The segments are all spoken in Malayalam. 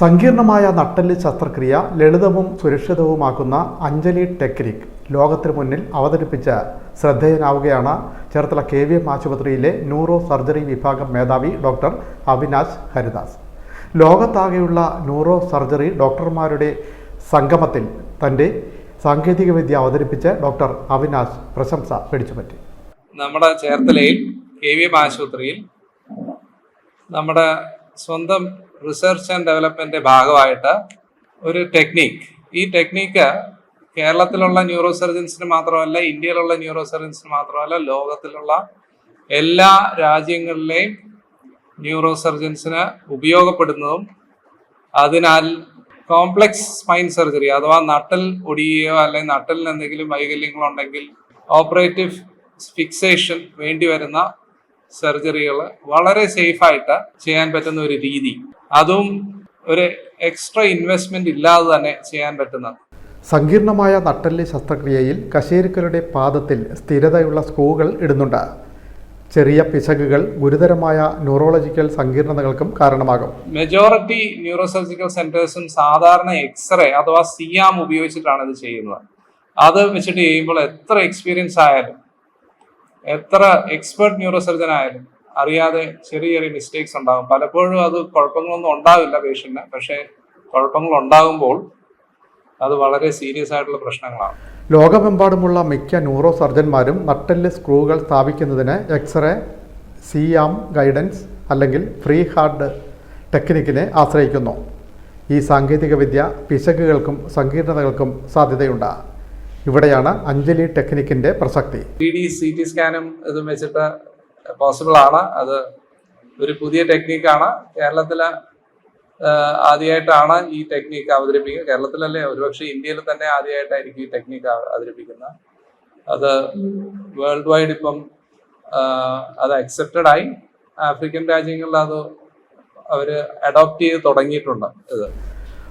സങ്കീർണമായ നട്ടൽ ശസ്ത്രക്രിയ ലളിതവും സുരക്ഷിതവുമാക്കുന്ന അഞ്ജലി ടെക്നിക് ലോകത്തിന് മുന്നിൽ അവതരിപ്പിച്ച ശ്രദ്ധേയനാവുകയാണ്. ചേർത്തല കെ വി എം ആശുപത്രിയിലെ ന്യൂറോ സർജറി വിഭാഗം മേധാവി ഡോക്ടർ അവിനാശ് ഹരിദാസ്. ലോകത്താകെയുള്ള ന്യൂറോ സർജറി ഡോക്ടർമാരുടെ സംഗമത്തിൽ തന്റെ സാങ്കേതികവിദ്യ അവതരിപ്പിച്ച് ഡോക്ടർ അവിനാശ് പ്രശംസ പിടിച്ചുപറ്റി. നമ്മുടെ ചേർത്തലയിൽ കെ വി എം ആശുപത്രിയിൽ നമ്മുടെ സ്വന്തം റിസർച്ച് ആൻഡ് ഡെവലപ്മെന്റ് ഭാഗമായിട്ട് ഒരു ടെക്നീക്ക് ഈ ടെക്നീക്ക് കേരളത്തിലുള്ള ന്യൂറോ സർജൻസിന് മാത്രമല്ല ഇന്ത്യയിലുള്ള ന്യൂറോ സർജൻസിന് മാത്രമല്ല ലോകത്തിലുള്ള എല്ലാ രാജ്യങ്ങളിലെയും ന്യൂറോ സർജൻസിന് ഉപയോഗപ്പെടുന്നതും അതിനാൽ കോംപ്ലക്സ് സ്പൈൻ സർജറി അഥവാ നട്ടൽ ഒടിയുകയോ അല്ലെങ്കിൽ നട്ടലിന് എന്തെങ്കിലും വൈകല്യങ്ങളുണ്ടെങ്കിൽ ഓപ്പറേറ്റീവ് ഫിക്സേഷൻ വേണ്ടി വരുന്ന സർജറികൾ വളരെ സേഫായിട്ട് ചെയ്യാൻ പറ്റുന്ന ഒരു രീതി. അതും ഒരു എക്സ്ട്രാ ഇൻവെസ്റ്റ്മെന്റ് ഇല്ലാതെ തന്നെ ചെയ്യാൻ പറ്റുന്ന. സങ്കീർണമായ നട്ടൽ ശസ്ത്രക്രിയയിൽ കശേരുക്കളുടെ പാദത്തിൽ സ്ഥിരതയുള്ള സ്ക്രൂകൾ ഇടുന്നുണ്ട്. ചെറിയ പിശകുകൾ ഗുരുതരമായ ന്യൂറോളജിക്കൽ സങ്കീർണതകൾക്കും കാരണമാകും. മെജോറിറ്റി ന്യൂറോസർജിക്കൽ സെന്റേഴ്സും സാധാരണ എക്സ്റേ അഥവാ സിയാം ഉപയോഗിച്ചിട്ടാണ് ഇത് ചെയ്യുന്നത്. അത് വെച്ചിട്ട് ചെയ്യുമ്പോൾ എത്ര എക്സ്പീരിയൻസ് ആയാലും എത്ര എക്സ്പേർട്ട് ന്യൂറോ സർജൻ ആയാലും അറിയാതെ ചെറിയ ചെറിയ മിസ്റ്റേക്സ് ഉണ്ടാകും പലപ്പോഴും അത് കുഴപ്പങ്ങളൊന്നും ഉണ്ടാവില്ല പേഷ്യന്റിന് പക്ഷെ കുഴപ്പങ്ങൾ ഉണ്ടാകുമ്പോൾ അത് വളരെ സീരിയസ് ആയിട്ടുള്ള പ്രശ്നങ്ങളാണ്. ലോകമെമ്പാടുമുള്ള മിക്ക ന്യൂറോ സർജന്മാരും നട്ടെല്ല് സ്ക്രൂകൾ സ്ഥാപിക്കുന്നതിന് x ray C arm guidance അല്ലെങ്കിൽ ഫ്രീ ഹാർഡ് ടെക്നിക്കിനെ ആശ്രയിക്കുന്നു. ഈ സാങ്കേതികവിദ്യ പിശകുകൾക്കും സങ്കീർണതകൾക്കും സാധ്യതയുണ്ട്. ഇവിടെയാണ് അഞ്ജലി ടെക്നിക്കിന്റെ പ്രസക്തി. ത്രീ ഡി സി ടി സ്കാനും ഇതും വെച്ചിട്ട് പോസിബിൾ ആണ്. അത് ഒരു പുതിയ ടെക്നിക്കാണ് കേരളത്തിലെ ആദ്യമായിട്ടാണ് ഈ ടെക്നിക്ക് അവതരിപ്പിക്കുന്നത് കേരളത്തിലല്ലേ ഒരുപക്ഷെ ഇന്ത്യയിൽ തന്നെ ആദ്യമായിട്ടായിരിക്കും ഈ ടെക്നിക്ക് അവതരിപ്പിക്കുന്നത്. അത് വേൾഡ് വൈഡ് ഇപ്പം അത് അക്സെപ്റ്റഡ് ആയി. ആഫ്രിക്കൻ രാജ്യങ്ങളിൽ അത് അവർ അഡോപ്റ്റ് ചെയ്ത് തുടങ്ങിയിട്ടുണ്ട് ഇത്.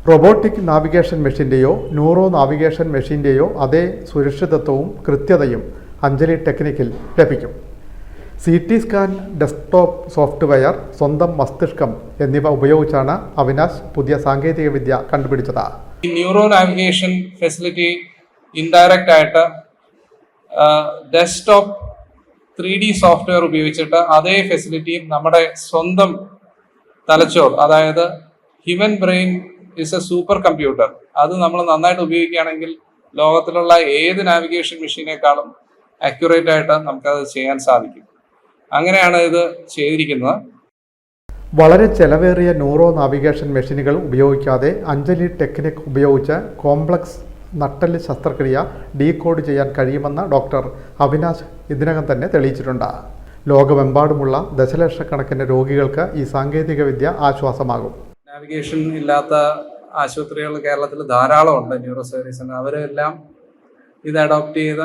റോബോട്ടിക് നാവിഗേഷൻ മെഷീന്റെയോ ന്യൂറോ നാവിഗേഷൻ മെഷീന്റെയോ അതേ സുരക്ഷിതത്വവും കൃത്യതയും അഞ്ജലി ടെക്നിക്കിൽ ലഭിക്കും. C T scan desktop software സ്വന്തം മസ്തിഷ്കം എന്നിവ ഉപയോഗിച്ചാണ് അവിനാശ് പുതിയ സാങ്കേതികവിദ്യ കണ്ടുപിടിച്ചത്. ന്യൂറോ നാവിഗേഷൻ ഫെസിലിറ്റി ഇൻഡയറക്റ്റ് ആയിട്ട് ഡെസ്ക്ടോപ്പ് ത്രീ ഡി സോഫ്റ്റ്വെയർ ഉപയോഗിച്ചിട്ട് അതേ ഫെസിലിറ്റിയും നമ്മുടെ സ്വന്തം തലച്ചോർ അതായത് human brain is a super computer അത് നമ്മൾ നന്നായിട്ട് ഉപയോഗിക്കുകയാണെങ്കിൽ ലോകത്തിലുള്ള ഏത് നാവിഗേഷൻ മെഷീനേക്കാളും അക്യുറേറ്റ് ആയിട്ട് നമുക്കത് ചെയ്യാൻ സാധിക്കും. അങ്ങനെയാണ് ഇത് ചെയ്തിരിക്കുന്നത്. വളരെ ചെലവേറിയ ന്യൂറോ നാവിഗേഷൻ മെഷീനുകൾ ഉപയോഗിക്കാതെ അഞ്ജലി ടെക്നിക് ഉപയോഗിച്ച് കോംപ്ലക്സ് നട്ടൽ ശസ്ത്രക്രിയ ഡീകോഡ് ചെയ്യാൻ കഴിയുമെന്ന് ഡോക്ടർ അവിനാശ് ഇതിനകം തന്നെ തെളിയിച്ചിട്ടുണ്ട്. ലോകമെമ്പാടുമുള്ള ദശലക്ഷക്കണക്കിന് രോഗികൾക്ക് ഈ സാങ്കേതികവിദ്യ ആശ്വാസമാകും. നാവിഗേഷൻ ഇല്ലാത്ത ആശുപത്രികൾ കേരളത്തിൽ ധാരാളം ഉണ്ട്. ന്യൂറോ സർവീസിന് അവരെല്ലാം ഇത് അഡോപ്റ്റ് ചെയ്ത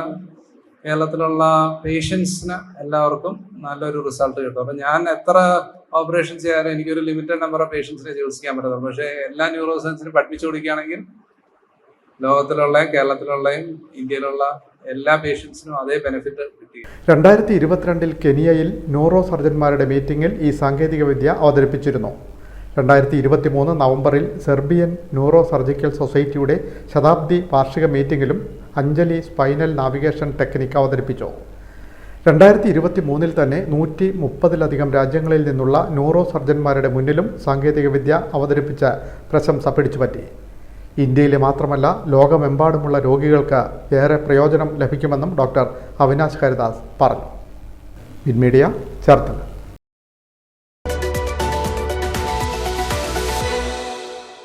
കേരളത്തിലുള്ള പേഷ്യൻസിന് എല്ലാവർക്കും നല്ലൊരു റിസൾട്ട് കിട്ടും. അപ്പം ഞാൻ എത്ര ഓപ്പറേഷൻ ചെയ്യാനും എനിക്കൊരു ലിമിറ്റഡ് നമ്പർ ഓഫ് പേഷ്യൻസിനെ ചികിത്സിക്കാൻ പറ്റത്തുള്ളൂ. പക്ഷേ എല്ലാ ന്യൂറോ സർജൻസിനും പഠിപ്പിച്ചു കൊടുക്കുകയാണെങ്കിൽ ലോകത്തിലുള്ള കേരളത്തിലുള്ളയും ഇന്ത്യയിലുള്ള എല്ലാ പേഷ്യൻസിനും അതേ ബെനിഫിറ്റ് കിട്ടി. രണ്ടായിരത്തി ഇരുപത്തിരണ്ടിൽ കെനിയയിൽ ന്യൂറോ സർജന്മാരുടെ മീറ്റിംഗിൽ ഈ സാങ്കേതികവിദ്യ അവതരിപ്പിച്ചിരുന്നു. രണ്ടായിരത്തി ഇരുപത്തി മൂന്ന് നവംബറിൽ സെർബിയൻ ന്യൂറോ സർജിക്കൽ സൊസൈറ്റിയുടെ ശതാബ്ദി വാർഷിക മീറ്റിംഗിലും അഞ്ജലി സ്പൈനൽ നാവിഗേഷൻ ടെക്നിക്ക് അവതരിപ്പിച്ചു. രണ്ടായിരത്തി ഇരുപത്തി മൂന്നിൽ തന്നെ നൂറ്റി മുപ്പതിലധികം രാജ്യങ്ങളിൽ നിന്നുള്ള ന്യൂറോ സർജന്മാരുടെ മുന്നിലും സാങ്കേതികവിദ്യ അവതരിപ്പിച്ച പ്രശംസ പിടിച്ചുപറ്റി. ഇന്ത്യയിലെ മാത്രമല്ല ലോകമെമ്പാടുമുള്ള രോഗികൾക്ക് ഏറെ പ്രയോജനം ലഭിക്കുമെന്നും ഡോക്ടർ അവിനാശ് ഹരിദാസ് പറഞ്ഞു. മീഡിയ ചേർത്തല.